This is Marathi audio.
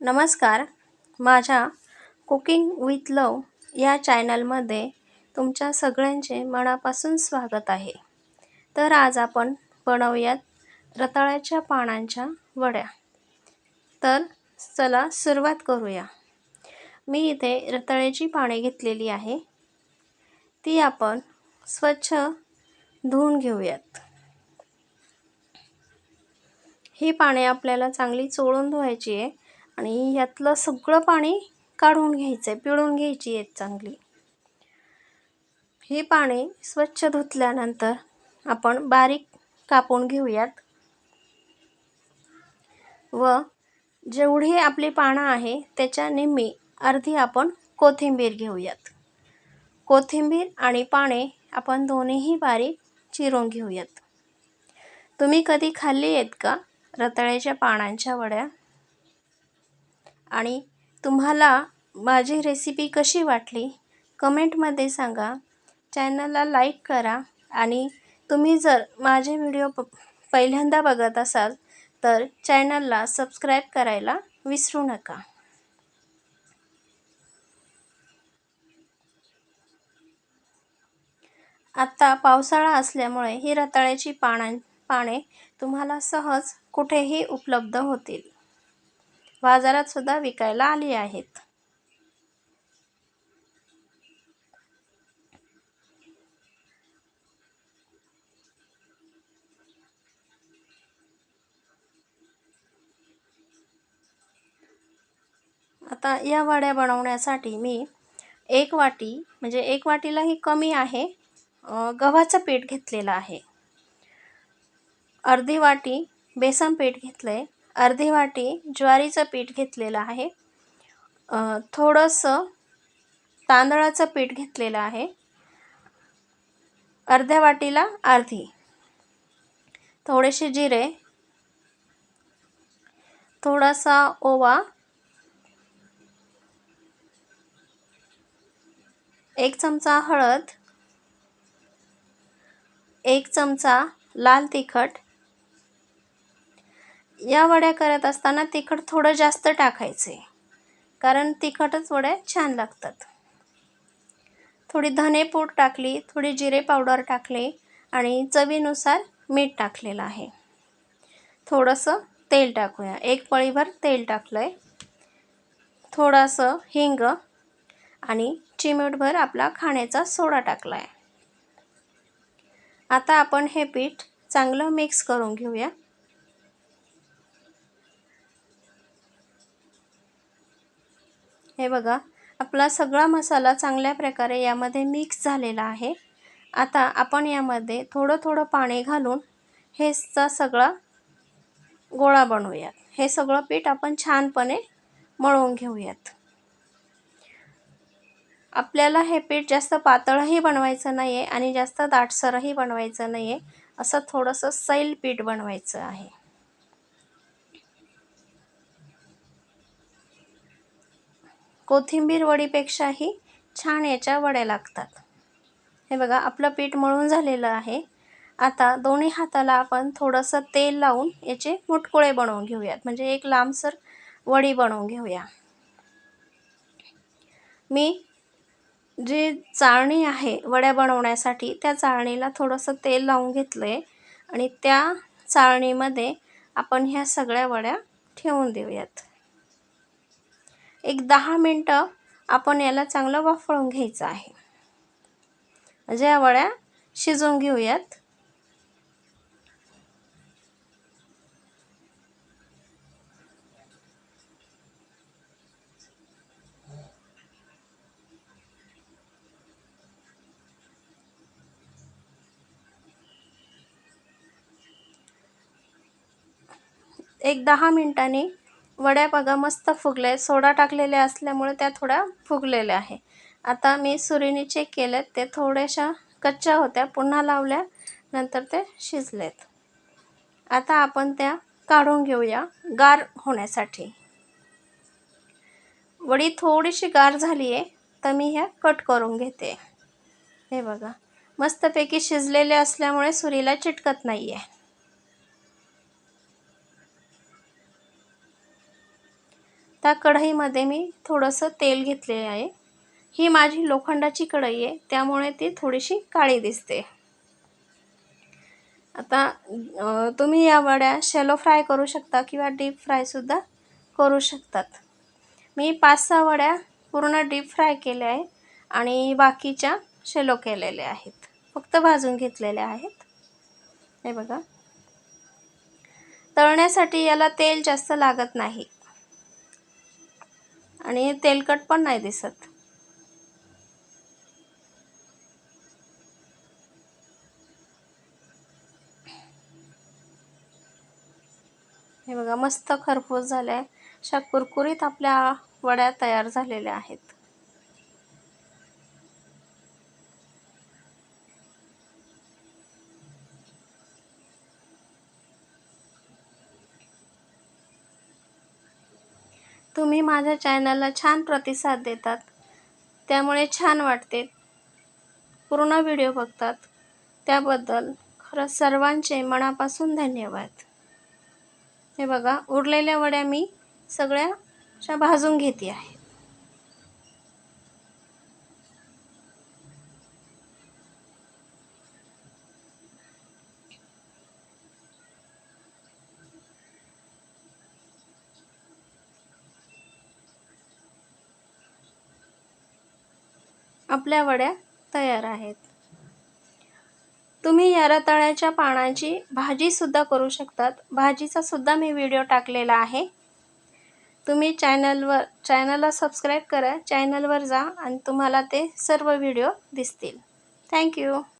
नमस्कार. माझ्या कुकिंग विथ लव या चॅनलमध्ये तुमच्या सगळ्यांचे मनापासून स्वागत आहे. तर आज आपण बनवूयात रताळ्याच्या पानांच्या वड्या. तर चला सुरुवात करूया. मी इथे रताळ्याची पाने घेतलेली आहे. ती आपण स्वच्छ धुवून घेऊयात. ही पाने आपल्याला चांगली चोळून धुवायची आहे. आणि यातलं सगळं पाणी काढून घ्यायचं आहे पिळून घ्यायची आहेत चांगली. ही पाने स्वच्छ धुतल्यानंतर आपण बारीक कापून घेऊयात. व जेवढी आपली पानं आहे त्याच्या निम्मी अर्धी आपण कोथिंबीर घेऊयात. कोथिंबीर आणि पाने आपण दोन्हीही बारीक चिरून घेऊयात. तुम्ही कधी खाल्ली आहेत का? रताळ्याच्या पानांच्या वड्या? आणि तुम्हाला माझी रेसिपी कशी वाटली कमेंटमध्ये सांगा. चॅनलला लाईक करा आणि तुम्ही जर माझे व्हिडिओ प पहिल्यांदा बघत असाल तर चॅनलला सबस्क्राईब करायला विसरू नका. आत्ता पावसाळा असल्यामुळे ही रताळ्याची पानां पाने तुम्हाला सहज कुठेही उपलब्ध होतील. बाजारात सुद्धा विकायला आली आहेत. आता या वड्या बनवण्यासाठी मी एक वाटी म्हणजे एक वाटीलाही कमी आहे गव्हाचं पीठ घेतलेलं आहे. अर्धी वाटी बेसन पीठ घेतलं आहे अर्धी वाटी ज्वारीचं पीठ घेतलेलं आहे. थोडंसं तांदळाचं पीठ घेतलेलं आहे. अर्ध्या वाटीला अर्धी. थोडेसे जिरे. थोडासा ओवा. एक चमचा हळद. एक चमचा लाल तिखट. या वड्या करत असताना तिखट थोडं जास्त टाकायचे. कारण तिखटच वड्या छान लागतात. थोडी धनेपूड टाकली थोडी जिरे पावडर टाकले आणि चवीनुसार मीठ टाकलेलं आहे. थोडंसं तेल टाकूया. एक पळीभर तेल टाकलं आहे थोडंसं हिंग आणि चिमूटभर आपला खाण्याचा सोडा टाकला आहे आता आपण हे पीठ चांगलं मिक्स करून घेऊया. हे बघा आपला सगळा मसाला चांगल्या प्रकारे यामध्ये मिक्स झालेला आहे. आता आपण यामध्ये थोडं थोडं पाणी घालून हेचा सगळा गोळा बनवूयात. हे सगळं पीठ आपण छानपणे मळून घेऊयात. आपल्याला हे पीठ जास्त पातळही बनवायचं नाही आहे आणि जास्त दाटसरही बनवायचं नाही आहे असं थोडंसं सैल पीठ बनवायचं आहे. कोथिंबीर वडीपेक्षाही छान याच्या वड्या लागतात. हे बघा आपलं पीठ मळून झालेलं आहे. आता दोन्ही हाताला आपण थोडंसं तेल लावून याचे मुटकुळे बनवून घेऊयात. म्हणजे एक लांबसर वडी बनवून घेऊया. मी जी चाळणी आहे वड्या बनवण्यासाठी त्या चाळणीला थोडंसं तेल लावून घेतलं आहे आणि त्या चाळणीमध्ये आपण ह्या सगळ्या वड्या ठेवून देऊयात. एक दहा मिनटं आपण याला चांगलं वाफळून घ्यायचं आहे. म्हणजे या वड्या शिजवून घेऊयात. एक दहा मिनटांनी वड्या बघा मस्त फुगले. सोडा टाकलेल्या असल्यामुळे त्या थोड्या फुगलेल्या आहे. आता मी सुरीने चेक केलेत. ते थोड्याशा कच्च्या होत्या. पुन्हा लावल्या. नंतर ते शिजलेत. आता आपण त्या काढून घेऊया. गार होण्यासाठी. वडी थोडीशी गार झाली आहे तर मी ह्या कट करून घेते. हे बघा. मस्तपैकी शिजलेले असल्यामुळे सुरीला चिटकत नाही आहे त्या कढईमध्ये मी थोडंसं तेल घेतले आहे. ही माझी लोखंडाची कढई आहे त्यामुळे ती थोडीशी काळी दिसते. आता तुम्ही या वड्या शॅलो फ्राय करू शकता किंवा डीप फ्रायसुद्धा करू शकतात. मी पाच सहा वड्या पूर्ण डीप फ्राय केल्या आहे आणि बाकीच्या शेलो केलेल्या आहेत. फक्त भाजून घेतलेल्या आहेत. हे बघा. तळण्यासाठी याला तेल जास्त लागत नाही. आणि तेलकट पण नाही दिसत. हे बघा मस्त खरपूस झाल्या. आहे अशा कुरकुरीत आपल्या वड्या तयार झालेल्या आहेत. तुम्ही माझ्या चॅनलला छान प्रतिसाद देतात. त्यामुळे छान वाटते. पूर्ण व्हिडिओ बघतात. त्याबद्दल खरंच सर्वांचे मनापासून धन्यवाद. हे बघा उरलेल्या वड्या मी सगळ्याच्या भाजून घेते आहे. आपल्या वड्या तयार आहेत. तुम्ही या रताळ्याच्या पानाची भाजीसुद्धा करू शकतात. भाजीचा सुद्धा मी व्हिडिओ टाकलेला आहे. तुम्ही चॅनलवर चॅनलला सबस्क्राईब करा. चॅनलवर जा आणि तुम्हाला ते सर्व व्हिडिओ दिसतील. थँक्यू